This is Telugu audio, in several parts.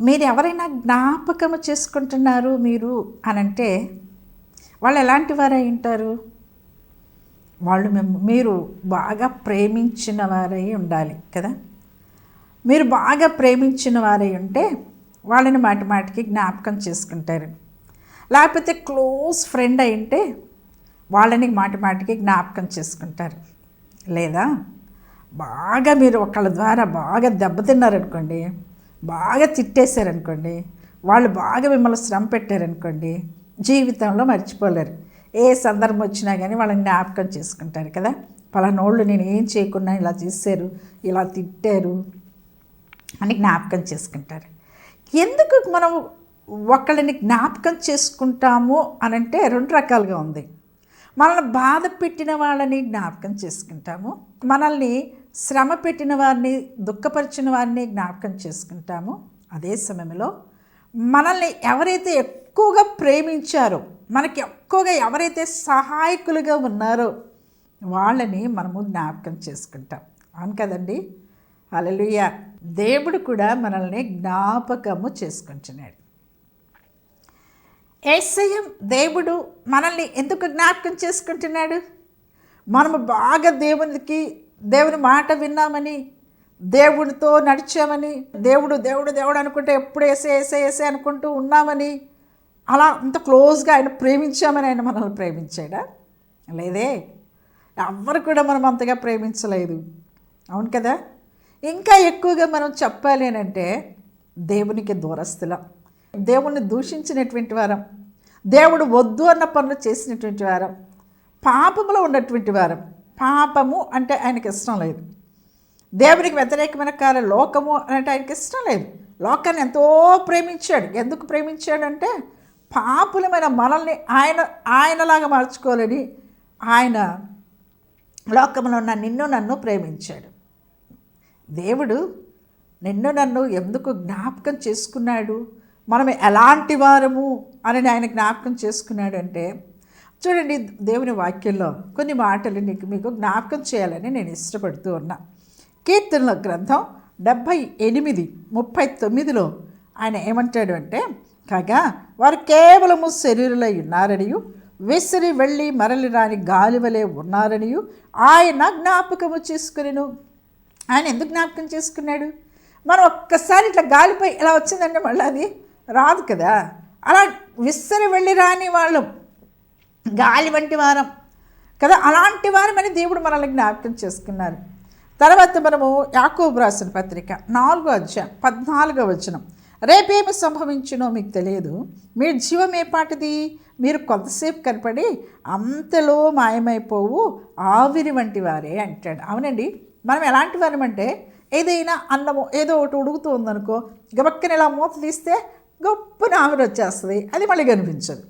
మీరు ఎవరైనా జ్ఞాపకం చేసుకుంటున్నారు మీరు అని అంటే వాళ్ళు ఎలాంటి వారై ఉంటారు? వాళ్ళు మేము మీరు బాగా ప్రేమించిన వారై ఉండాలి కదా? మీరు బాగా ప్రేమించిన వారై ఉంటే వాళ్ళని మాటి మాటికి జ్ఞాపకం చేసుకుంటారు. లేకపోతే క్లోజ్ ఫ్రెండ్ అయి ఉంటే వాళ్ళని మాటి మాటికి జ్ఞాపకం చేసుకుంటారు. లేదా? బాగా మీరు ఒకళ్ళ ద్వారా బాగా దెబ్బతిన్నారనుకోండి బాగా తిట్టేశారనుకోండి వాళ్ళు బాగా మిమ్మల్ని శ్రమ పెట్టారనుకోండి జీవితంలో మర్చిపోలేరు. ఏ సందర్భం వచ్చినా కానీ వాళ్ళని జ్ఞాపకం చేసుకుంటారు కదా. పలానోళ్ళు నేను ఏం చేయకుండా ఇలా చేశారు ఇలా తిట్టారు అని జ్ఞాపకం చేసుకుంటారు. ఎందుకు మనం ఒకళ్ళని జ్ఞాపకం చేసుకుంటాము అని అంటే రెండు రకాలుగా ఉంది. మనల్ని బాధ పెట్టిన వాళ్ళని జ్ఞాపకం చేసుకుంటాము మనల్ని శ్రమ పెట్టిన వారిని దుఃఖపరిచిన వారిని జ్ఞాపకం చేసుకుంటాము. అదే సమయంలో మనల్ని ఎవరైతే ఎక్కువగా ప్రేమించారో మనకి ఎక్కువగా ఎవరైతే సహాయకులుగా ఉన్నారో వాళ్ళని మనము జ్ఞాపకం చేసుకుంటాం. అవును కదండి? అలలుయ దేవుడు కూడా మనల్ని జ్ఞాపకము చేసుకుంటున్నాడు. ఏసయం దేవుడు మనల్ని ఎందుకు జ్ఞాపకం చేసుకుంటున్నాడు? మనము బాగా దేవునికి దేవుని మాట విన్నామని దేవుడితో నడిచామని దేవుడు దేవుడు దేవుడు అనుకుంటే ఎప్పుడు వేసే వేసే వేసే అనుకుంటూ ఉన్నామని అలా అంత క్లోజ్గా ఆయన ప్రేమించామని ఆయన మనల్ని ప్రేమించాడా? లేదే. ఎవ్వరు కూడా మనం అంతగా ప్రేమించలేదు. అవును కదా? ఇంకా ఎక్కువగా మనం చెప్పాలి అని అంటే దేవునికి దూరస్తులం దేవుణ్ణి దూషించినటువంటి వారం దేవుడు వద్దు అన్న పనులు చేసినటువంటి వారం పాపంలో ఉన్నటువంటి వారం పాపము అంటే ఆయనకి ఇష్టం లేదు. దేవునికి వ్యతిరేకమైన కార్య లోకము అంటే ఆయనకి ఇష్టం లేదు. లోకాన్ని ఎంతో ప్రేమించాడు. ఎందుకు ప్రేమించాడంటే పాపులమైన మనల్ని ఆయన ఆయనలాగా మార్చుకోవాలని ఆయన లోకంలో ఉన్న నిన్ను నన్ను ప్రేమించాడు. దేవుడు నిన్ను నన్ను ఎందుకు జ్ఞాపకం చేసుకున్నాడు? మనం ఎలాంటి వారము అని ఆయన జ్ఞాపకం చేసుకున్నాడు అంటే చూడండి దేవుని వాక్యంలో కొన్ని మాటలు నీకు మీకు జ్ఞాపకం చేయాలని నేను ఇష్టపడుతూ ఉన్నా. కీర్తనల గ్రంథం డెబ్భై ఎనిమిది ముప్పై తొమ్మిదిలో ఆయన ఏమంటాడు అంటే కాగా వారు కేవలము శరీరులై ఉన్నారనియు విసిరి వెళ్ళి మరలి రాని గాలివలే ఉన్నారనియు ఆయన జ్ఞాపకము చేసుకునేను. ఆయన ఎందుకు జ్ఞాపకం చేసుకున్నాడు? మనం ఒక్కసారి ఇట్లా గాలిపై ఇలా వచ్చిందంటే మళ్ళీ అది రాదు కదా. అలా విసిరి వెళ్ళి రాని వాళ్ళం గాలి వంటి వారం. కదా? అలాంటి వారమని దేవుడు మనల్ని జ్ఞాపకం చేసుకున్నారు. తర్వాత మనము యాకోబు రాసిన పత్రిక నాలుగో అధ్యాయం పద్నాలుగో వచనం. రేపేమి సంభవించునో మీకు తెలియదు. మీ జీవం ఏపాటిది మీరు కొంతసేపు కనపడి అంతలో మాయమైపోవు ఆవిరి వంటి వారే అంటాడు. అవునండి. మనం ఎలాంటి వారం అంటే ఏదైనా అన్నము ఏదో ఒకటి ఉడుగుతూ ఉందనుకో గబక్కన ఇలా మూత తీస్తే గొప్ప ఆవిరి వచ్చేస్తుంది అది మళ్ళీ కనిపించదు.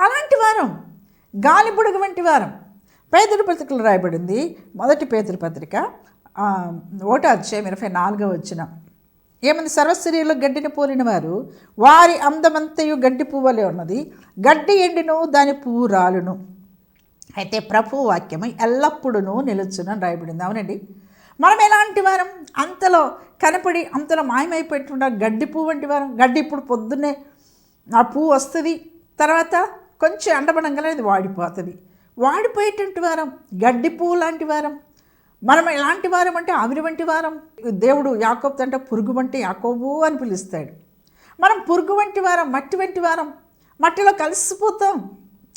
అలాంటి వారం గాలి బుడగ వంటి వారం. పేదల పత్రికలు రాయబడింది మొదటి పేదల పత్రిక. ఆ, అధ్యాయం ఇరవై నాలుగవ వచ్చిన ఏమంది సర్వశరీరంలో గడ్డిని పోలిన వారు వారి అందమంతయు గడ్డి పువ్వలే ఉన్నది. గడ్డి ఎండిను దాని పువ్వు రాలును. అయితే ప్రభు వాక్యము ఎల్లప్పుడూ నిలుచునని రాయబడింది. అవునండి. మనం ఎలాంటి వారం? అంతలో కనపడి అంతలో మాయమైపోయిన గడ్డి పువ్వు వంటి వారం. గడ్డి ఇప్పుడు పొద్దున్నే ఆ పువ్వు వస్తుంది. తర్వాత కొంచెం ఎండబడంగానే అది వాడిపోతుంది. వాడిపోయేటువంటి వారం గడ్డి పువ్వు లాంటి వారం మనం ఎలాంటి వారం అంటే ఆవిరి వంటి వారం. దేవుడు యాకోబు అంటే పురుగు వంటి యాకోబు అని పిలుస్తాడు. మనం పురుగు వంటి వారం మట్టి వంటి వారం మట్టిలో కలిసిపోతాం.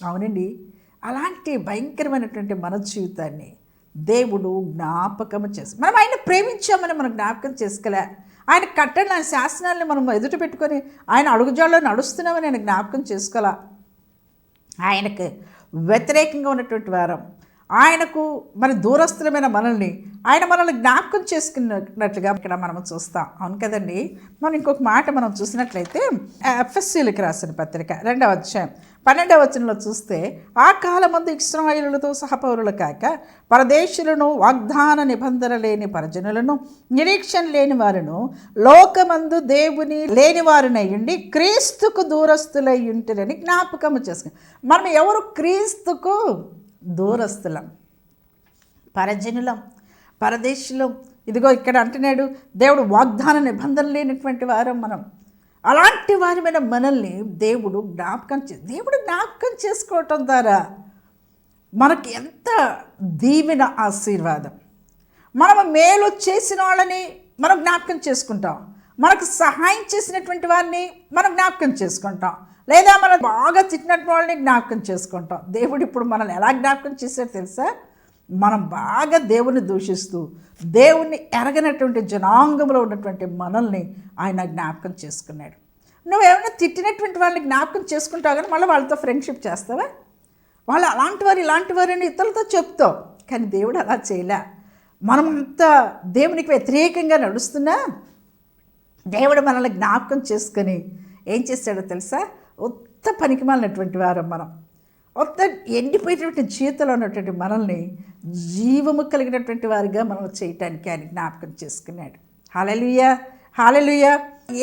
అవునండి. అలాంటి భయంకరమైనటువంటి మన జీవితాన్ని దేవుడు జ్ఞాపకం చేసి మనం ఆయన ప్రేమించామని మనం జ్ఞాపకం చేసుకోలే. ఆయన కట్టడి ఆయన శాసనాల్ని మనం ఎదుట పెట్టుకొని ఆయన అడుగుజాడలో నడుస్తున్నామని ఆయన జ్ఞాపకం చేసుకోవాలా ఆయనకు వ్యతిరేకంగా ఉన్నటువంటి వారం. ఆయనకు మన దూరస్థులమైన మనల్ని ఆయన మనల్ని జ్ఞాపకం చేసుకున్నట్లుగా ఇక్కడ మనం చూస్తాం. అవును కదండి? మనం ఇంకొక మాట మనం చూసినట్లయితే ఎఫ్ఎస్సీలకు రాసిన పత్రిక రెండవ అధ్యాయం. పన్నెండవ వచనంలో చూస్తే ఆ కాలమందు ఇస్రాయిలతో సహపౌరులు కాక పరదేశులను వాగ్దాన నిబంధన లేని పరజనులను నిరీక్షణ లేని వారును లోకమందు దేవుని లేని వారినయ్యుండి క్రీస్తుకు దూరస్తులై ఉంటురని జ్ఞాపకము చేసుకుని. మనం ఎవరు? క్రీస్తుకు దూరస్తులం పరజనులం పరదేశులం. ఇదిగో ఇక్కడ అంటున్నాడు దేవుడు వాగ్దాన నిబంధన లేనటువంటి వారం మనం. అలాంటి వారి మీద మనల్ని దేవుడు జ్ఞాపకం చే దేవుడు జ్ఞాపకం చేసుకోవటం ద్వారా మనకి ఎంత దీవెన ఆశీర్వాదం. మనం మేలు చేసిన వాళ్ళని మనం జ్ఞాపకం చేసుకుంటాం. మనకు సహాయం చేసినటువంటి వారిని మనం జ్ఞాపకం చేసుకుంటాం. లేదా మనం బాగా తిట్టినటువంటి వాళ్ళని జ్ఞాపకం చేసుకుంటాం. దేవుడు ఇప్పుడు మనల్ని ఎలా జ్ఞాపకం చేశాడో తెలుసా? మనం బాగా దేవుని దూషిస్తూ దేవుణ్ణి ఎరగనటువంటి జనాంగంలో ఉన్నటువంటి మనల్ని ఆయన జ్ఞాపకం చేసుకున్నాడు. నువ్వేమైనా తిట్టినటువంటి వాళ్ళని జ్ఞాపకం చేసుకుంటావు కానీ మళ్ళీ వాళ్ళతో ఫ్రెండ్షిప్ చేస్తావా? వాళ్ళు అలాంటి వారు ఇలాంటి వారు అని ఇతరులతో చెప్తావు. కానీ దేవుడు అలా చేయలే. మనం దేవునికి వ్యతిరేకంగా నడుస్తున్నా దేవుడు మనల్ని జ్ఞాపకం చేసుకొని ఏం చేస్తాడో తెలుసా? ఉత్త పనికిమాలినటువంటి వారం మనం. మొత్తం ఎండిపోయినటువంటి జీవితంలో ఉన్నటువంటి మనల్ని జీవము కలిగినటువంటి వారిగా మనం చేయటానికి ఆయన జ్ఞాపకం చేసుకున్నాడు. హాలలుయ హాలలుయ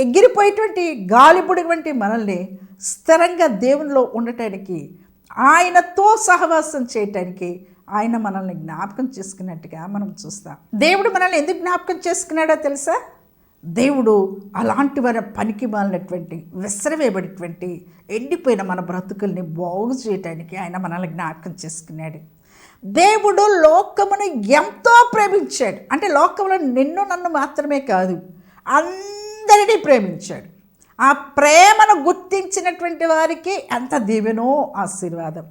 ఎగిరిపోయేటువంటి గాలిపుడి వంటి మనల్ని స్థిరంగా దేవునిలో ఉండటానికి ఆయనతో సహవాసం చేయటానికి ఆయన మనల్ని జ్ఞాపకం చేసుకున్నట్టుగా మనం చూస్తాం. దేవుడు మనల్ని ఎందుకు జ్ఞాపకం చేసుకున్నాడో తెలుసా? దేవుడు అలాంటి వారి పనికి మాలినటువంటి విసరవేయబడినటువంటి ఎండిపోయిన మన బ్రతుకుల్ని బాగు చేయటానికి ఆయన మనల్ని జ్ఞాపకం చేసుకున్నాడు. దేవుడు లోకమును ఎంతో ప్రేమించాడు. అంటే లోకంలో నిన్ను నన్ను మాత్రమే కాదు అందరినీ ప్రేమించాడు. ఆ ప్రేమను గుర్తించినటువంటి వారికి ఎంత దీవెనో ఆశీర్వాదం.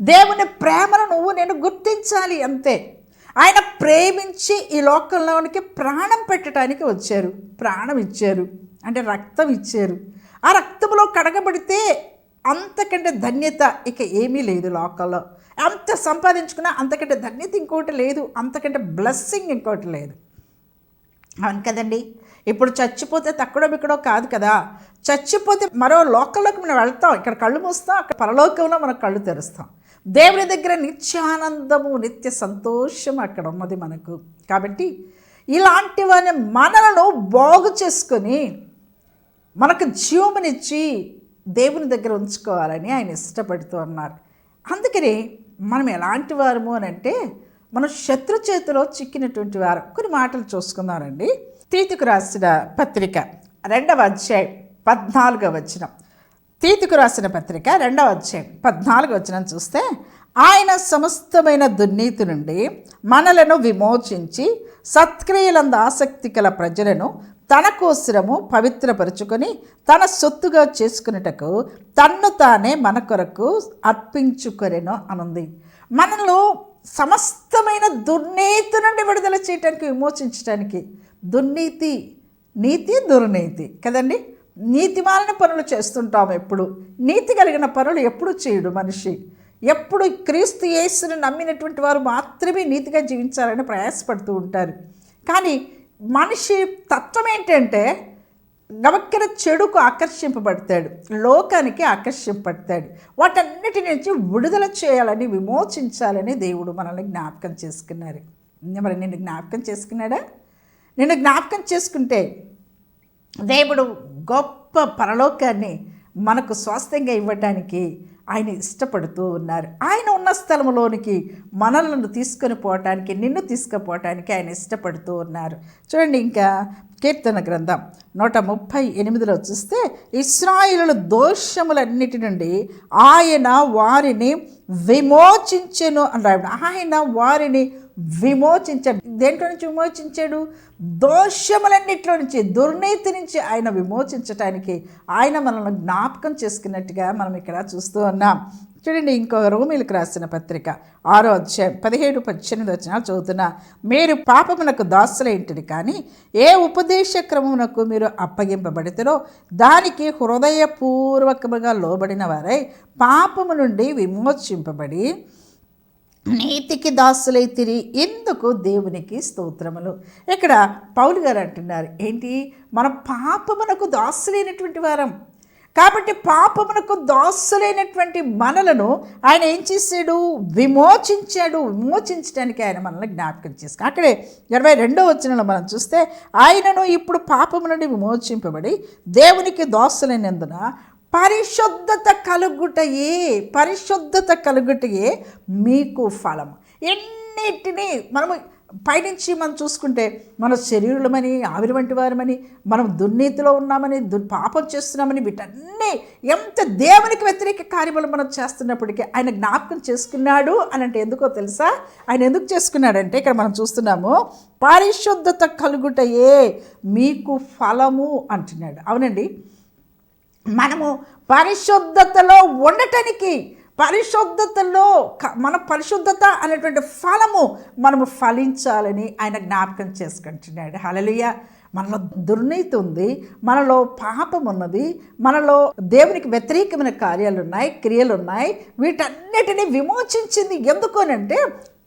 దేవుని ప్రేమను నువ్వు నేను గుర్తించాలి అంతే. ఆయన ప్రేమించి ఈ లోకంలోనికి ప్రాణం పెట్టడానికి వచ్చారు. ప్రాణం ఇచ్చారు. అంటే రక్తం ఇచ్చారు. ఆ రక్తంలో కడగబడితే అంతకంటే ధన్యత ఇక ఏమీ లేదు లోకంలో. అంత సంపాదించుకున్నా అంతకంటే ధన్యత ఇంకోటి లేదు. అంతకంటే బ్లెస్సింగ్ ఇంకోటి లేదు. అవును కదండి. ఇప్పుడు చచ్చిపోతే తక్కడో బిక్కడో కాదు కదా. చచ్చిపోతే మరో లోకంలోకి మనం వెళ్తాం. ఇక్కడ కళ్ళు మూస్తాం. అక్కడ పరలోకంలో మనం కళ్ళు తెరుస్తాం. దేవుని దగ్గర నిత్యానందము నిత్య సంతోషం అక్కడ ఉన్నది మనకు. కాబట్టి ఇలాంటి వారిని మనలను బాగు చేసుకొని మనకు జీవమునిచ్చి దేవుని దగ్గర ఉంచుకోవాలని ఆయన ఇష్టపడుతూ ఉన్నారు. అందుకని మనం ఎలాంటి వారము అని అంటే మనం శత్రు చేతిలో చిక్కినటువంటి వారు. కొన్ని మాటలు చూసుకున్నారండి తీతికు రాసిన పత్రిక రెండవ అధ్యాయం పద్నాలుగవ వచనం. తీతుకు రాసిన పత్రిక రెండవ అధ్యాయం పద్నాలుగు వచ్చిన చూస్తే ఆయన సమస్తమైన దుర్నీతి నుండి మనలను విమోచించి సత్క్రియలంద ఆసక్తి గల ప్రజలను తన కోసరము పవిత్రపరుచుకొని తన సొత్తుగా చేసుకునేటకు తన్ను తానే మన కొరకు అర్పించుకొరెను అనుంది. మనలో సమస్తమైన దుర్నీతి నుండి విడుదల చేయటానికి విమోచించడానికి దుర్నీతి నీతి దుర్నీతి కదండి? నీతిమాలిన పనులు చేస్తుంటాం ఎప్పుడు. నీతి కలిగిన పనులు ఎప్పుడు చేయడు మనిషి? ఎప్పుడు క్రీస్తు యేసును నమ్మినటువంటి వారు మాత్రమే నీతిగా జీవించాలని ప్రయాసపడుతూ ఉంటారు. కానీ మనిషి తత్వం ఏంటంటే గమక్కన చెడుకు ఆకర్షింపబడతాడు లోకానికి ఆకర్షింపబడతాడు. వాటన్నిటి నుంచి విడుదల చేయాలని విమోచించాలని దేవుడు మనల్ని జ్ఞాపకం చేసుకున్నారు మరి నిన్ను జ్ఞాపకం చేసుకున్నాడా? నిన్ను జ్ఞాపకం చేసుకుంటే దేవుడు గొప్ప పరలోకాన్ని మనకు స్వాస్థ్యంగా ఇవ్వటానికి ఆయన ఇష్టపడుతూ ఉన్నారు. ఆయన ఉన్న స్థలంలోనికి మనలను తీసుకొని పోవటానికి నిన్ను తీసుకుపోవటానికి ఆయన ఇష్టపడుతూ ఉన్నారు. చూడండి ఇంకా కీర్తన గ్రంథం నూట ముప్పై ఎనిమిదిలో చూస్తే ఇస్రాయిలు దోషములన్నిటి నుండి ఆయన వారిని విమోచించెను అని ఆయన వారిని విమోచించాడు దేంట్లో నుంచి విమోచించాడు? దోషములన్నింటిలో నుంచి దుర్నీతి నుంచి ఆయన విమోచించటానికి ఆయన మనల్ని జ్ఞాపకం చేసుకున్నట్టుగా మనం ఇక్కడ చూస్తూ ఉన్నాం. చూడండి ఇంకో రోమిలకు రాసిన పత్రిక ఆరో అధ్యాయం పదిహేడు పద్దెనిమిది వచ్చిన చదువుతున్నా మీరు పాపమునకు దాసులేంటిది కానీ ఏ ఉపదేశ క్రమమునకు మీరు అప్పగింపబడితేనో దానికి హృదయపూర్వకముగా లోబడిన వారై పాపము నుండి విమోచింపబడి నీతికి దాసులైతిరి ఎందుకు దేవునికి స్తోత్రములు? ఇక్కడ పౌలు గారు అంటున్నారు ఏంటి? మన పాపమునకు దాసులైనటువంటి వారం. కాబట్టి పాపమునకు దాసులైనటువంటి మనలను ఆయన ఏం చేశాడు? విమోచించాడు. విమోచించడానికి ఆయన మనల్ని జ్ఞాపకం చేసుకు అక్కడే ఇరవై రెండో వచనంలో మనం చూస్తే ఆయనను ఇప్పుడు పాపము నుండి విమోచింపబడి దేవునికి దాసులైనందున పరిశుద్ధత కలుగుటయే పరిశుద్ధత కలుగుటయే మీకు ఫలం ఎన్నిటినీ మనము పైనుంచి మనం చూసుకుంటే మన శరీరులమని ఆవిరి వంటి వారమని మనం దుర్నీతిలో ఉన్నామని దు పాపం చేస్తున్నామని వీటన్నీ ఎంత దేవునికి వ్యతిరేక కార్యములు మనం చేస్తున్నప్పటికీ ఆయన జ్ఞాపకం చేసుకున్నాడు అని అంటే ఎందుకో తెలుసా? ఆయన ఎందుకు చేసుకున్నాడంటే ఇక్కడ మనం చూస్తున్నాము పరిశుద్ధత కలుగుటయే మీకు ఫలము అంటున్నాడు. అవునండి? మనము పరిశుద్ధతలో ఉండటానికి పరిశుద్ధతలో క- మన పరిశుద్ధత అనేటువంటి ఫలము మనము ఫలించాలని ఆయన జ్ఞాపకం చేసుకుంటున్నాడు. హలలియ మనలో దుర్నీతి ఉంది మనలో పాపం ఉన్నది మనలో దేవునికి వ్యతిరేకమైన కార్యాలు ఉన్నాయి క్రియలు ఉన్నాయి వీటన్నిటిని విమోచించింది ఎందుకు అంటే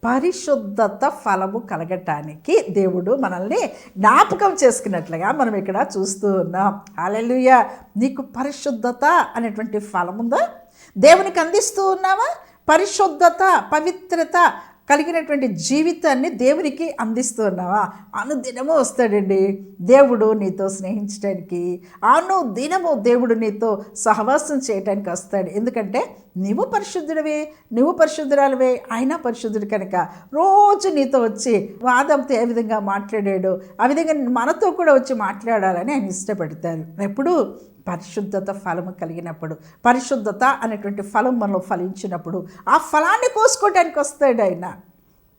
పరిశుద్ధత ఫలము కలగటానికి దేవుడు మనల్ని జ్ఞాపకం చేసుకున్నట్లుగా మనం ఇక్కడ చూస్తూ ఉన్నాం. అలెలుయ నీకు పరిశుద్ధత అనేటువంటి ఫలం ఉందా దేవునికి అందిస్తూ ఉన్నావా? పరిశుద్ధత పవిత్రత కలిగినటువంటి జీవితాన్ని దేవునికి అందిస్తున్నావా? అనుదినము వస్తాడండి. దేవుడు నీతో స్నేహించడానికి అనుదినము దేవుడు నీతో సహవాసం చేయడానికి వస్తాడు. ఎందుకంటే నువ్వు పరిశుద్ధుడివే నువ్వు పరిశుద్ధురాలివే ఆయన పరిశుద్ధుడు కనుక రోజు నీతో వచ్చి వాదంతో ఏ విధంగా మాట్లాడాడు ఆ విధంగా మనతో కూడా వచ్చి మాట్లాడాలని ఆయన ఇష్టపడతారు. ఎప్పుడు పరిశుద్ధత ఫలము కలిగినప్పుడు పరిశుద్ధత అనేటువంటి ఫలం మనలో ఫలించినప్పుడు ఆ ఫలాన్ని కోసుకోవడానికి వస్తాడు ఆయన.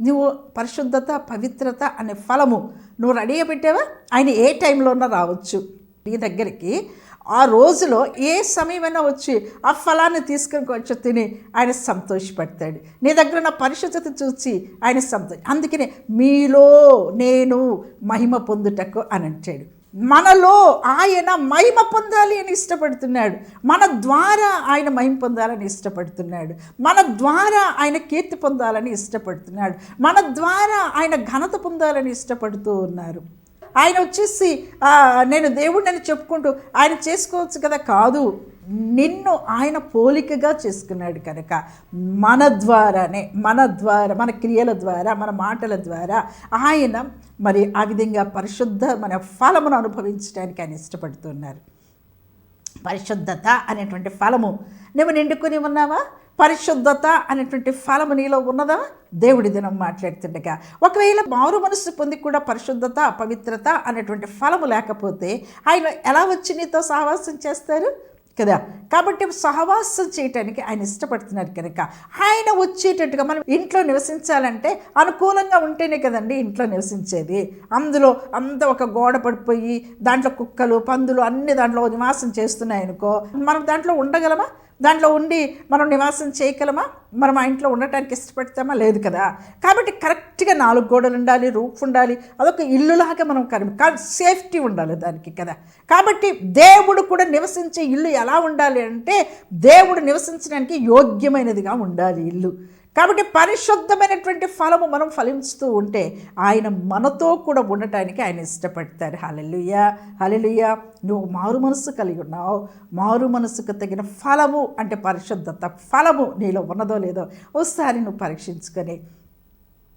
నువ్వు పరిశుద్ధత పవిత్రత అనే ఫలము నువ్వు రెడీగా పెట్టావా? ఆయన ఏ టైంలోనో రావచ్చు. నీ దగ్గరికి ఆ రోజులో ఏ సమయమైనా వచ్చి ఆ ఫలాన్ని తీసుకొని వచ్చి తిని ఆయన సంతోషపడతాడు. నీ దగ్గర ఉన్న పరిశుద్ధత చూసి ఆయన సంతోష అందుకనే మీలో నేను మహిమ పొందుటకు అని అంటాడు. మనలో ఆయన మహిమ పొందాలి అని ఇష్టపడుతున్నాడు. మన ద్వారా ఆయన మహిమ పొందాలని ఇష్టపడుతున్నాడు. మన ద్వారా ఆయన కీర్తి పొందాలని ఇష్టపడుతున్నాడు. మన ద్వారా ఆయన ఘనత పొందాలని ఇష్టపడుతూ ఉన్నారు. ఆయన వచ్చేసి నేను దేవుడిని చెప్పుకుంటూ ఆయన చేసుకోవచ్చు కదా కాదు. నిన్ను ఆయన పోలికగా చేసుకున్నాడు కనుక మన ద్వారానే మన ద్వారా మన క్రియల ద్వారా మన మాటల ద్వారా ఆయన మరి ఆ విధంగా పరిశుద్ధ మన ఫలమును అనుభవించడానికి ఆయన ఇష్టపడుతున్నారు. పరిశుద్ధత అనేటువంటి ఫలము. నువ్వు నిండుకొని ఉన్నావా? పరిశుద్ధత అనేటువంటి ఫలము నీలో ఉన్నదా? దేవుడి దినం మాట్లాడుతుండగా. ఒకవేళ మారు మనసు పొంది కూడా పరిశుద్ధత పవిత్రత అనేటువంటి ఫలము లేకపోతే ఆయన ఎలా వచ్చి నీతో సహవాసం చేస్తారు? కదా? కాబట్టి సహవాసం చేయటానికి ఆయన ఇష్టపడుతున్నారు కనుక. ఆయన వచ్చేటట్టుగా మనం ఇంట్లో నివసించాలంటే అనుకూలంగా ఉంటేనే కదండి ఇంట్లో నివసించేది. అందులో అంత ఒక గోడ పడిపోయి దాంట్లో కుక్కలు పందులు అన్ని దాంట్లో నివాసం చేస్తున్నాయి అనుకో మనం దాంట్లో ఉండగలమా? దాంట్లో ఉండి మనం నివాసం చేయగలమా? మనం ఆ ఇంట్లో ఉండటానికి ఇష్టపడతామా? లేదు కదా. కాబట్టి కరెక్ట్గా నాలుగు గోడలు ఉండాలి రూఫ్ ఉండాలి అదొక ఇల్లులాగా మనం కనిపి కానీ సేఫ్టీ ఉండాలి దానికి కదా. కాబట్టి దేవుడు కూడా నివసించే ఇల్లు ఎలా ఉండాలి అంటే దేవుడు నివసించడానికి యోగ్యమైనదిగా ఉండాలి ఇల్లు. కాబట్టి పరిశుద్ధమైనటువంటి ఫలము మనం ఫలించుతూ ఉంటే ఆయన మనతో కూడా ఉండటానికి ఆయన ఇష్టపడతారు. హలెలుయ హలెలుయ నువ్వు మారు మనసు కలిగి ఉన్నావు. మారు మనసుకు తగిన ఫలము అంటే పరిశుద్ధత. ఫలము నీలో ఉన్నదో లేదో ఒకసారి నువ్వు పరీక్షించుకొని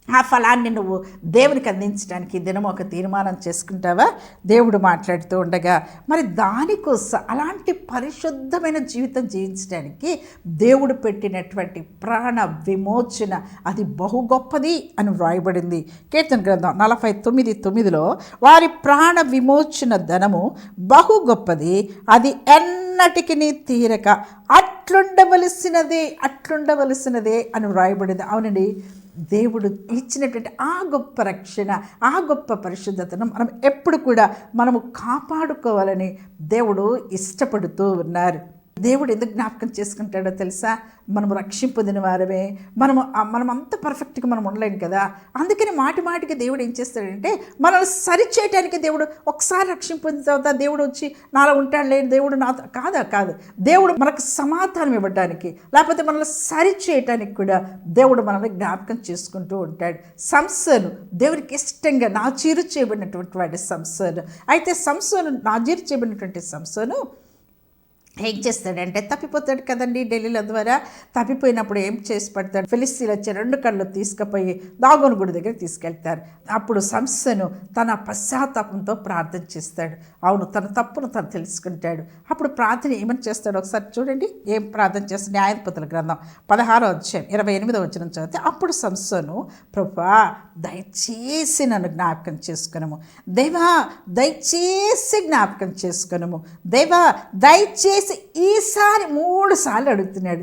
ఆ ఫలాన్ని నువ్వు దేవునికి అందించడానికి దినం ఒక తీర్మానం చేసుకుంటావా? దేవుడు మాట్లాడుతూ ఉండగా మరి దానికోసం అలాంటి పరిశుద్ధమైన జీవితం జీవించడానికి దేవుడు పెట్టినటువంటి ప్రాణ విమోచన అది బహు గొప్పది అని వ్రాయబడింది. కీర్తన గ్రంథం నలభై తొమ్మిది తొమ్మిదిలో వారి ప్రాణ విమోచన ధనము బహు గొప్పది అది ఎన్నటికి తీరక. అట్లుండవలసినదే అట్లుండవలసినదే అని వ్రాయబడింది. అవునండి దేవుడు ఇచ్చినటువంటి ఆ గొప్ప రక్షణ ఆ గొప్ప పరిశుద్ధతను మనం ఎప్పుడు కూడా మనము కాపాడుకోవాలని దేవుడు ఇష్టపడుతూ ఉన్నారు. దేవుడు ఎందుకు జ్ఞాపకం చేసుకుంటాడో తెలుసా? మనము రక్షింపొందిన వారమే. మనము మనం అంత పర్ఫెక్ట్గా మనం ఉండలేం కదా. అందుకని మాటి మాటికి దేవుడు ఏం చేస్తాడంటే మనల్ని సరిచేయటానికి దేవుడు ఒకసారి రక్షింపొందిన తర్వాత దేవుడు వచ్చి నాలో ఉంటాడు లేని దేవుడు నాతో కాదా? కాదు. దేవుడు మనకు సమాధానం ఇవ్వడానికి లేకపోతే మనల్ని సరి చేయటానికి కూడా దేవుడు మనల్ని జ్ఞాపకం చేసుకుంటూ ఉంటాడు. సంసను దేవుడికి ఇష్టంగా నాచీరు చేయబడినటువంటి వాడు సంసను. అయితే నా నాజీరు చేయబడినటువంటి సంసను ఏం చేస్తాడంటే తప్పిపోతాడు కదండి ఢిల్లీల ద్వారా. తప్పిపోయినప్పుడు ఏం చేసి పెడతాడు? ఫిలిస్తీన్లు వచ్చి రెండు కళ్ళు తీసుకుపోయి దాగోను గుడి దగ్గర తీసుకెళ్తారు. అప్పుడు సంస్థను తన పశ్చాత్తాపంతో ప్రార్థన చేస్తాడు. అవును తన తప్పును తను తెలుసుకుంటాడు. అప్పుడు ప్రార్థన ఏమని చేస్తాడు ఒకసారి చూడండి. ఏం ప్రార్థన చేస్తాడు? న్యాయాధిపతుల గ్రంథం పదహారో అధ్యాయం ఇరవై ఎనిమిదో వచ్చిన చదివితే అప్పుడు సంస్థను ప్రభా దయచేసి నన్ను జ్ఞాపకం చేసుకునము. దేవా దయచేసి జ్ఞాపకం చేసుకునము. దేవా దయచేసి ఈసారి మూడు సార్లు అడుగుతున్నాడు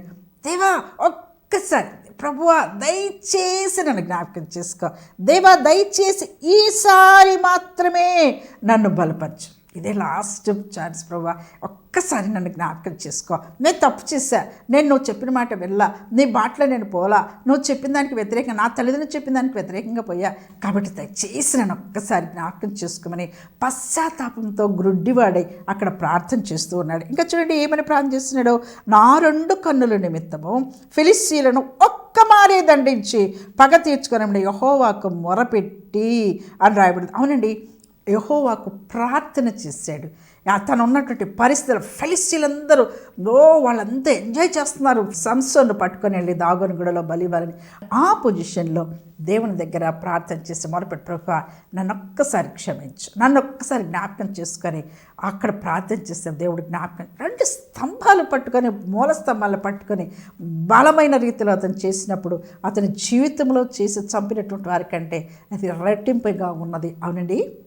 దేవా ఒక్కసారి ప్రభువా దయచేసి నన్ను జ్ఞాపకం చేసుకో. దేవా దయచేసి ఈసారి మాత్రమే నన్ను బలపరచు. ఇదే లాస్ట్ ఛాన్స్ ప్రభా. ఒక్కసారి నన్ను జ్ఞాపకం చేసుకో. నేను తప్పు చేశా. నేను నువ్వు చెప్పిన మాట వెళ్ళా. నీ బాటలో నేను పోలా. నువ్వు చెప్పిన దానికి వ్యతిరేకంగా నా తల్లిదండ్రులు చెప్పిన దానికి వ్యతిరేకంగా పోయా. కాబట్టి దయచేసి నన్ను ఒక్కసారి జ్ఞాపకం చేసుకోమని పశ్చాత్తాపంతో గ్రుడ్డివాడై అక్కడ ప్రార్థన చేస్తూ ఉన్నాడు. ఇంకా చూడండి ఏమని ప్రార్థన చేస్తున్నాడు? నా రెండు కన్నుల నిమిత్తము ఫిలిస్సీలను ఒక్క మారే దండించి పగ తీర్చుకుని యహోవాకు మొరపెట్టి అని రాయబడింది. అవునండి. యహోవాకు ప్రార్థన చేశాడు. తను ఉన్నటువంటి పరిస్థితులు ఫెలిస్తీన్లందరూ ఓ వాళ్ళంతా ఎంజాయ్ చేస్తున్నారు. సంస్థను పట్టుకొని వెళ్ళి దాగోని గుడలో బలివ్వాలని. ఆ పొజిషన్లో దేవుని దగ్గర ప్రార్థన చేసి మొరపెట్టి. ప్రభా నన్ను ఒక్కసారి క్షమించు. నన్ను ఒక్కసారి జ్ఞాపకం చేసుకొని అక్కడ ప్రార్థన చేస్తే దేవుడు జ్ఞాపకం రెండు స్తంభాలు పట్టుకొని మూల స్తంభాలు పట్టుకొని బలమైన రీతిలో అతను చేసినప్పుడు అతని జీవితంలో చేసి చంపినటువంటి వారికంటే అది రెట్టింపుగా ఉన్నది. అవునండి?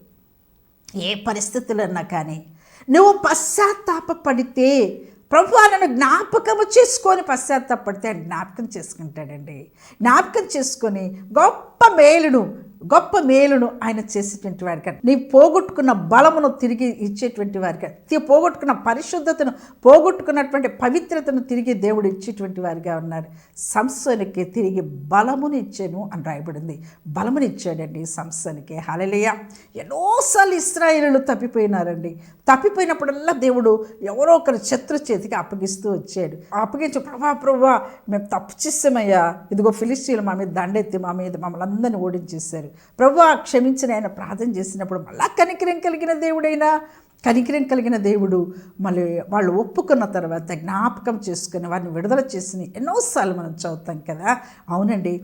ఏ పరిస్థితులన్నా కానీ నువ్వు పశ్చాత్తాపడితే ప్రభు నన్ను జ్ఞాపకము చేసుకొని పశ్చాత్తాపడితే జ్ఞాపకం చేసుకుంటాడండి. జ్ఞాపకం చేసుకొని గొప్ప మేలును గొప్ప మేలును ఆయన చేసేటువంటి వారిగా నీ పోగొట్టుకున్న బలమును తిరిగి ఇచ్చేటువంటి వారిగా పోగొట్టుకున్న పరిశుద్ధతను పోగొట్టుకున్నటువంటి పవిత్రతను తిరిగి దేవుడు ఇచ్చేటువంటి వారిగా ఉన్నారు సంస్థనికి తిరిగి బలమును ఇచ్చాను అని రాయబడింది. బలమునిచ్చాడండి సంస్థనికి హలలియ ఎన్నోసార్లు ఇస్రాయిలు తప్పిపోయినారండి. తప్పిపోయినప్పుడల్లా దేవుడు ఎవరో ఒకరి శత్రు చేతికి అప్పగిస్తూ వచ్చాడు. అప్పగించి ప్రభా ప్రభా మేము తప్పు చేసామయ్యా ఇదిగో ఫిలిస్టీలు మా మీద దండెత్తి మా మీద మమ్మల్ని అందరినీ ఓడించేశారు. ప్రభు క్షమించిన ఆయన ప్రార్థన చేసినప్పుడు మళ్ళా కనికరం కలిగిన దేవుడైనా కనికరం కలిగిన దేవుడు మళ్ళీ వాళ్ళు ఒప్పుకున్న తర్వాత జ్ఞాపకం చేసుకుని వారిని విడుదల చేసిన ఎన్నోసార్లు మనం చదువుతాం కదా. అవునండి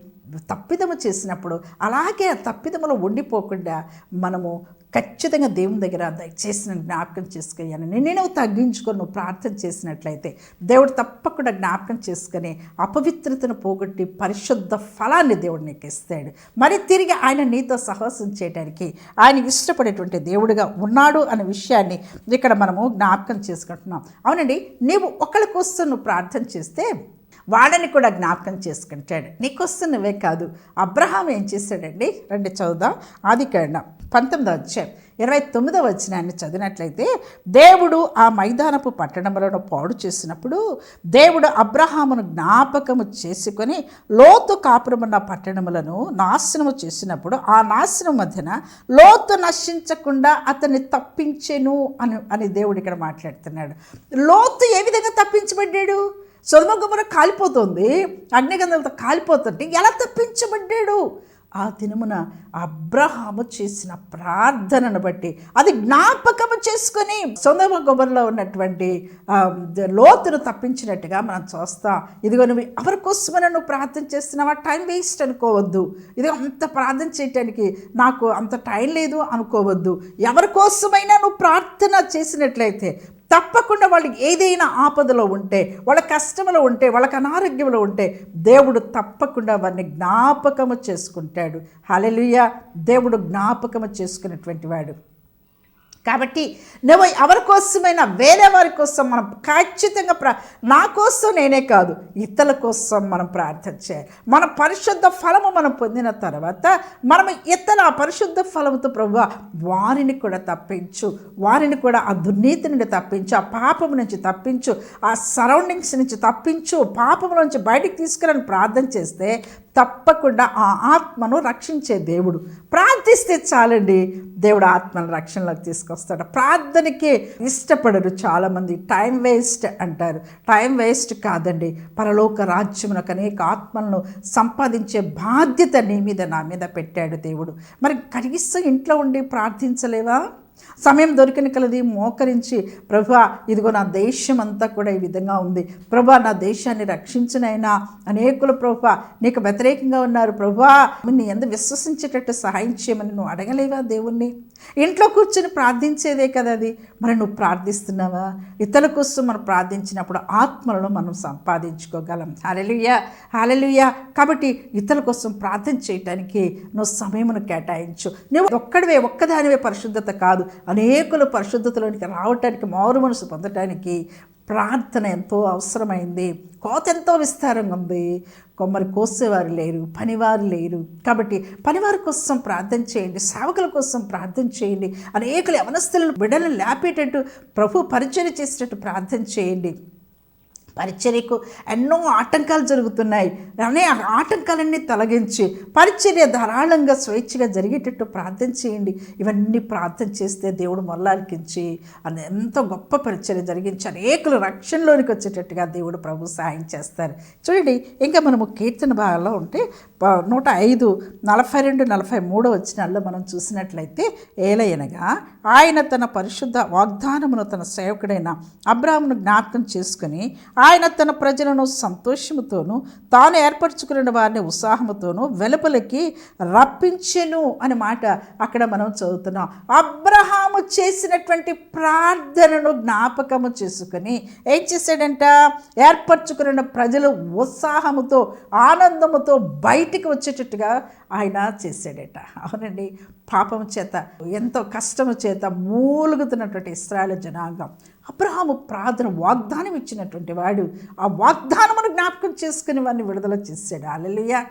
తప్పిదము చేసినప్పుడు అలాగే తప్పిదములో ఉండిపోకుండా మనము ఖచ్చితంగా దేవుని దగ్గర దయచేసి నన్ను జ్ఞాపకం చేసుకుని నేను తగ్గించుకొని నువ్వు ప్రార్థన చేసినట్లయితే దేవుడు తప్పకుండా జ్ఞాపకం చేసుకొని అపవిత్రతను పోగొట్టి పరిశుద్ధ ఫలాన్ని దేవుడు నీకు ఇస్తాడు. మరి తిరిగి ఆయన నీతో సహవాసం చేయడానికి ఆయన ఇష్టపడేటువంటి దేవుడిగా ఉన్నాడు అనే విషయాన్ని ఇక్కడ మనము జ్ఞాపకం చేసుకుంటున్నాం. అవునండి నీవు ఒకరి కోసం నువ్వు ప్రార్థన చేస్తే వాళ్ళని కూడా జ్ఞాపకం చేసుకుంటాడు. నీకోసం నువ్వే కాదు అబ్రహాం ఏం చేశాడండి? రండి చదువుదాం. ఆది కారణం పంతొమ్మిదో వచ్చే ఇరవై తొమ్మిదో వచ్చినాన్ని చదివినట్లయితే దేవుడు ఆ మైదానపు పట్టణములను పాడు చేసినప్పుడు దేవుడు అబ్రహామును జ్ఞాపకము చేసుకొని లోతు కాపురమున్న పట్టణములను నాశనము చేసినప్పుడు ఆ నాశనం మధ్యన లోతు నశించకుండా అతన్ని తప్పించెను అని అని దేవుడు ఇక్కడ మాట్లాడుతున్నాడు. లోతు ఏ విధంగా తప్పించబడ్డాడు? సొదమగుమర కాలిపోతుంది అగ్నిగంధంతో కాలిపోతుంటే ఎలా తప్పించబడ్డాడు? ఆ దినమున అబ్రహాము చేసిన ప్రార్థనను బట్టి అది జ్ఞాపకము చేసుకొని సొందమ గుబర్లో ఉన్నటువంటి లోతును తప్పించినట్టుగా మనం చూస్తాం. ఇదిగో నువ్వు ఎవరి కోసమైనా నువ్వు ప్రార్థన చేస్తున్నావా? టైం వేస్ట్ అనుకోవద్దు. ఇది అంత ప్రార్థన చేయటానికి నాకు అంత టైం లేదు అనుకోవద్దు. ఎవరి కోసమైనా నువ్వు ప్రార్థన చేసినట్లయితే తప్పకుండా వాళ్ళు ఏదైనా ఆపదలో ఉంటే వాళ్ళ కష్టంలో ఉంటే వాళ్ళకి అనారోగ్యంలో ఉంటే దేవుడు తప్పకుండా వారిని జ్ఞాపకము చేసుకుంటాడు. హలలుయ దేవుడు జ్ఞాపకము చేసుకునేటువంటి వాడు. కాబట్టి నువ్వు ఎవరి కోసమైనా వేరే వారి కోసం మనం ఖచ్చితంగా ప్రా నా కోసం నేనే కాదు ఇతరుల కోసం మనం ప్రార్థన చేయాలి. మన పరిశుద్ధ ఫలము మనం పొందిన తర్వాత మనం ఇతర ఆ పరిశుద్ధ ఫలముతో ప్రభు వారిని కూడా తప్పించు వారిని కూడా ఆ దుర్నీతి నుండి తప్పించు ఆ పాపము నుంచి తప్పించు ఆ సరౌండింగ్స్ నుంచి తప్పించు పాపము నుంచి బయటికి తీసుకురని ప్రార్థన చేస్తే తప్పకుండా ఆ ఆత్మను రక్షించే దేవుడు. ప్రార్థిస్తే చాలండి దేవుడు ఆత్మను రక్షణలోకి తీసుకొస్తాడు. ప్రార్థనకే ఇష్టపడరు చాలామంది. టైం వేస్ట్ అంటారు. టైం వేస్ట్ కాదండి. పరలోక రాజ్యమునకు అనేక ఆత్మలను సంపాదించే బాధ్యత నీ మీద నా మీద పెట్టాడు దేవుడు. మరి కనీసం ఇంట్లో ఉండి ప్రార్థించలేవా? సమయం దొరికిన కలది మోకరించి ప్రభా ఇదిగో నా దేశం అంతా కూడా ఈ విధంగా ఉంది. ప్రభా నా దేశాన్ని రక్షించినైనా. అనేకులు ప్రభా నీకు వ్యతిరేకంగా ఉన్నారు. ప్రభా నీ ఎంత విశ్వసించేటట్టు సహాయం చేయమని నువ్వు అడగలేవా దేవుణ్ణి? ఇంట్లో కూర్చొని ప్రార్థించేదే కదా అది. మరి నువ్వు ప్రార్థిస్తున్నావా? ఇతరుల కోసం మనం ప్రార్థించినప్పుడు ఆత్మలను మనం సంపాదించుకోగలం. హాలెలుయ్యా హాలెలుయ్యా కాబట్టి ఇతరుల కోసం ప్రార్థన చేయటానికి నువ్వు సమయమును కేటాయించు. నువ్వు ఒక్కడివే ఒక్కదానివే పరిశుద్ధత కాదు. అనేకులు పరిశుద్ధతలోనికి రావటానికి మారు మనసు పొందటానికి ప్రార్థన ఎంతో అవసరమైంది. కోత ఎంతో విస్తారంగా ఉంది. కొమ్మరి కోసేవారు లేరు పనివారు లేరు. కాబట్టి పనివారి కోసం ప్రార్థన చేయండి సేవకుల కోసం ప్రార్థన చేయండి అనేకులు యవనస్తులను బిడ్డలను లేపేటట్టు ప్రభు పరిచయం చేసేటట్టు ప్రార్థన చేయండి. పరిచర్యకు ఎన్నో ఆటంకాలు జరుగుతున్నాయి. అనే ఆటంకాలన్నీ తొలగించి పరిచర్య ధారాళంగా స్వేచ్ఛగా జరిగేటట్టు ప్రార్థన చేయండి. ఇవన్నీ ప్రార్థన చేస్తే దేవుడు మొల్లాలకించి అని ఎంతో గొప్ప పరిచర్య జరిగించి అనేకులు రక్షణలోనికి వచ్చేటట్టుగా దేవుడు ప్రభు సహాయం చేస్తారు. చూడండి ఇంకా మనము కీర్తన భాగంలో ఉంటే నూట ఐదు నలభై రెండు నలభై మూడో వచ్చినాల్లో మనం చూసినట్లయితే ఏలయనగా ఆయన తన పరిశుద్ధ వాగ్దానమును తన సేవకుడైన అబ్రాహ్మును జ్ఞాపకం చేసుకుని ఆయన తన ప్రజలను సంతోషముతోనూ తాను ఏర్పరచుకున్న వారిని ఉత్సాహముతోనూ వెలుపలికి రప్పించెను అనే మాట అక్కడ మనం చదువుతున్నాం. అబ్రహాము చేసినటువంటి ప్రార్థనను జ్ఞాపకము చేసుకుని ఏం చేశాడంట? ఏర్పరచుకున్న ప్రజలు ఉత్సాహముతో ఆనందముతో బయట బయటికి వచ్చేటట్టుగా ఆయన చేశాడట. అవునండి. పాపం చేత ఎంతో కష్టము చేత మూలుగుతున్నటువంటి ఇస్రాయల్ జనాంగం. అబ్రహాము ప్రార్థన వాగ్దానం ఇచ్చినటువంటి వాడు ఆ వాగ్దానమును జ్ఞాపకం చేసుకుని వారిని విడుదల చేశాడు. అలలియా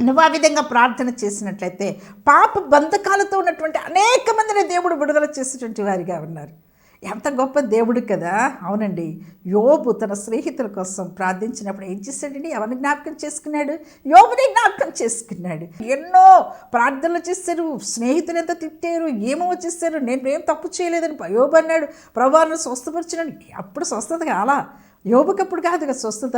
నువ్వు ఆ విధంగా ప్రార్థన చేసినట్లయితే పాప బంధకాలతో ఉన్నటువంటి అనేక మందిని దేవుడు విడుదల చేసేటువంటి వారిగా ఉన్నారు. ఎంత గొప్ప దేవుడు కదా. అవునండి. యోబు తన స్నేహితుల కోసం ప్రార్థించినప్పుడు ఏం చేశాడండి? ఎవరిని జ్ఞాపకం చేసుకున్నాడు? యోబుని జ్ఞాపకం చేసుకున్నాడు. ఎన్నో ప్రార్థనలు చేశారు. స్నేహితులు ఎంత తిట్టారు? ఏమో చేశారు? నేను ఏం తప్పు చేయలేదని యోబు అన్నాడు. ప్రభాను స్వస్థపరిచినాడు. అప్పుడు స్వస్థత కాలా? యోబుకప్పుడు కాదు కదా స్వస్థత.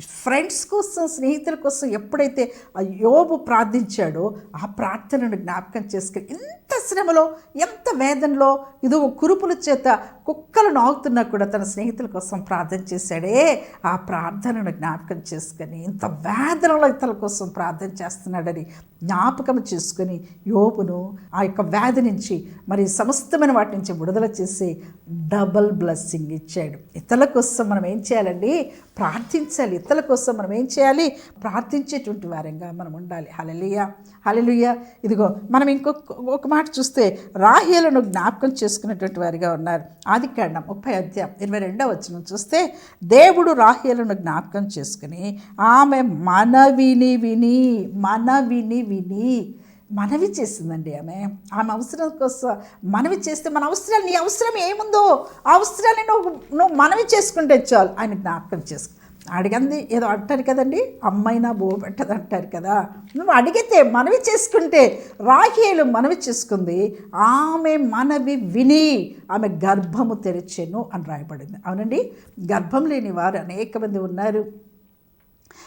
ఫ్రెండ్స్ కోసం స్నేహితుల కోసం ఎప్పుడైతే ఆ యోబు ప్రార్థించాడో ఆ ప్రార్థనను జ్ఞాపకం చేసుకుని ఎంత శ్రమలో ఎంత వేదనలో ఇదో కురుపుల చేత కుక్కలు నాగుతున్నా కూడా తన స్నేహితుల కోసం ప్రార్థన చేశాడే. ఆ ప్రార్థనను జ్ఞాపకం చేసుకొని ఇంత వేదనలో ఇతరుల కోసం ప్రార్థన చేస్తున్నాడని జ్ఞాపకం చేసుకొని యోబును ఆ యొక్క వ్యాధి నుంచి మరి సమస్తమైన వాటి నుంచి విడుదల చేసి డబల్ బ్లెస్సింగ్ ఇచ్చాడు. ఇతరుల కోసం మనం ఏం చేయాలండి? ప్రార్థించాలి. ఇతరుల కోసం మనం ఏం చేయాలి? ప్రార్థించేటువంటి వారంగా మనం ఉండాలి. హలలియ హలలియ ఇదిగో మనం ఇంకొక ఒక మాట చూస్తే రాహ్యలను జ్ఞాపకం చేసుకునేటువంటి వారిగా ఉన్నారు. ఆది కాండం ముప్పై అధ్యాయం ఇరవై రెండవ వచ్చిన చూస్తే దేవుడు రాహ్యలను జ్ఞాపకం చేసుకుని ఆమె మనవిని విని మనవిని విని మనవి చేసిందండి ఆమె. ఆమె అవసరం కోసం మనవి చేస్తే మన అవసరాలు నీ అవసరం ఏముందో ఆ అవసరాన్ని నువ్వు నువ్వు మనవి చేసుకుంటే చాలు. ఆయన జ్ఞాపకం చేసుకు అడిగింది ఏదో అంటారు కదండి? అమ్మైనా బో పెట్టదు అంటారు కదా? నువ్వు అడిగితే మనవి చేసుకుంటే రాహేలు మనవి చేసుకుంది ఆమె మనవి విని ఆమె గర్భము తెరిచెను అని రాయబడింది. అవునండి? గర్భం లేని వారు అనేక మంది ఉన్నారు.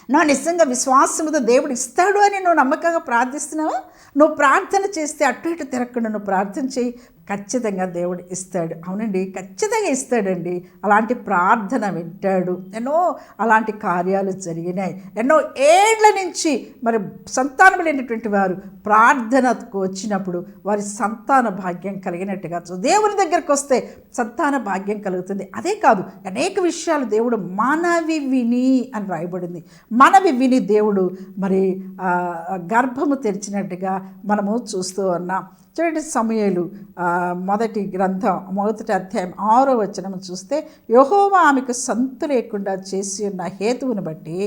నా నిజంగా విశ్వాసముతో దేవుడు ఇస్తాడు అని నువ్వు నమ్మకంగా ప్రార్థిస్తున్నావా? నువ్వు ప్రార్థన చేస్తే అటు ఇటు తిరగకుండా నువ్వు ప్రార్థన చేయి. ఖచ్చితంగా దేవుడు ఇస్తాడు. అవునండి ఖచ్చితంగా ఇస్తాడండి. అలాంటి ప్రార్థన వింటాడు. ఎన్నో అలాంటి కార్యాలు జరిగినాయి. ఎన్నో ఏళ్ళ నుంచి మరి సంతానం లేనటువంటి వారు ప్రార్థనకు వచ్చినప్పుడు వారి సంతాన భాగ్యం కలిగినట్టుగా చూ- దేవుని దగ్గరకు వస్తే సంతాన భాగ్యం కలుగుతుంది. అదే కాదు అనేక విషయాలు దేవుడు మనవి విని అని రాయబడింది మనవి విని దేవుడు మరి గర్భము తెరిచినట్టుగా మనము చూస్తూ ఉన్నాం. చూడండి సమయలు మొదటి గ్రంథం మొదటి అధ్యాయం ఆరో వచనం చూస్తే యహోవా ఆమెకు సంతు లేకుండా చేసి ఉన్న హేతువును బట్టి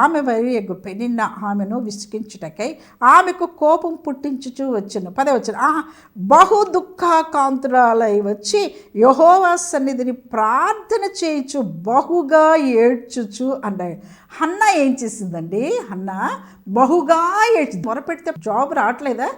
ఆమె వరి ఎగ్గు పెనిన్న ఆమెను విసిగించుటకై ఆమెకు కోపం పుట్టించుచూ వచ్చును. పదే వచ్చును ఆ బహు దుఃఖాకాంతురాలై వచ్చి యహోవా సన్నిధిని ప్రార్థన చేయుచు బహుగా ఏడ్చుచు అన్నాడు హన్న ఏం చేసిందండి? హన్న బహుగా ఏడ్చి దొరపెడితే జాబ్ రావట్లేదా?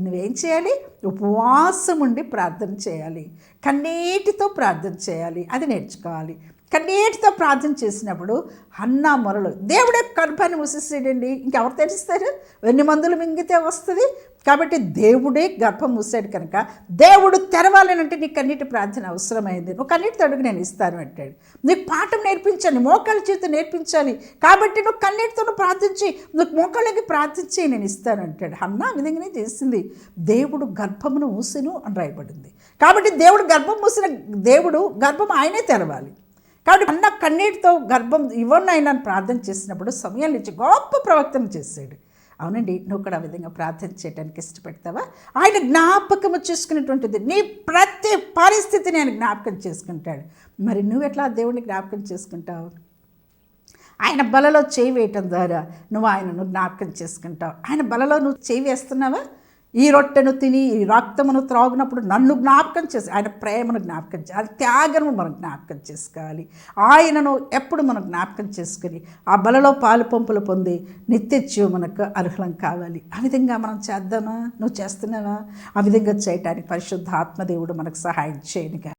నువ్వేం చేయాలి? ఉపవాసం ఉండి ప్రార్థన చేయాలి. కన్నీటితో ప్రార్థన చేయాలి. అది నేర్చుకోవాలి. కన్నీటితో ప్రార్థన చేసినప్పుడు అన్నా మొరలు. దేవుడే గర్భాన్ని మూసేసేయండి. ఇంకెవరు తెరిస్తారు ఎన్ని మందులు మింగితే వస్తుంది. కాబట్టి దేవుడే గర్భం మూసాడు కనుక దేవుడు తెరవాలని అంటే నీకు కన్నీటి ప్రార్థన అవసరమైంది. నువ్వు కన్నీటి తడుగు నేను ఇస్తాను అంటాడు. నీకు పాఠం నేర్పించాలి మోకాళ్ళ చేతి నేర్పించాలి కాబట్టి నువ్వు కన్నీటితో ప్రార్థించి నువ్వు మోకాళ్ళకి ప్రార్థించి నేను ఇస్తాను అంటాడు. అన్న విధంగానే చేసింది. దేవుడు గర్భమును మూసెను అని రాయబడింది. కాబట్టి దేవుడు గర్భం మూసిన దేవుడు గర్భం ఆయనే తెరవాలి. కాబట్టి అన్న కన్నీటితో గర్భం ఇవ్వండి ఆయన ప్రార్థన చేసినప్పుడు సమయాన్ని ఇచ్చి గొప్ప ప్రవక్తను చేశాడు. అవునండి నువ్వు కూడా ఆ విధంగా ప్రార్థన చేయడానికి ఇష్టపడతావా? ఆయన జ్ఞాపకము చేసుకునేటువంటిది నీ ప్రతి పరిస్థితిని ఆయన జ్ఞాపకం చేసుకుంటాడు. మరి నువ్వు ఎట్లా దేవుడిని జ్ఞాపకం చేసుకుంటావు? ఆయన బలలో చేయి వేయటం ద్వారా నువ్వు ఆయనను జ్ఞాపకం చేసుకుంటావు. ఆయన బలలో నువ్వు చేయి వేస్తున్నావా? ఈ రొట్టెను తిని ఈ రక్తమును త్రాగినప్పుడు నన్ను జ్ఞాపకం చేసి ఆయన ప్రేమను జ్ఞాపకం చేయాలి త్యాగను మనం జ్ఞాపకం చేసుకోవాలి. ఆయనను ఎప్పుడు మనం జ్ఞాపకం చేసుకుని ఆ బలలో పాలు పంపులు పొంది నిత్యత్యం మనకు అర్హులం కావాలి. ఆ విధంగా మనం చేద్దామా? నువ్వు చేస్తున్నావా? ఆ విధంగా చేయటానికి పరిశుద్ధ ఆత్మదేవుడు మనకు సహాయం చేయనుగా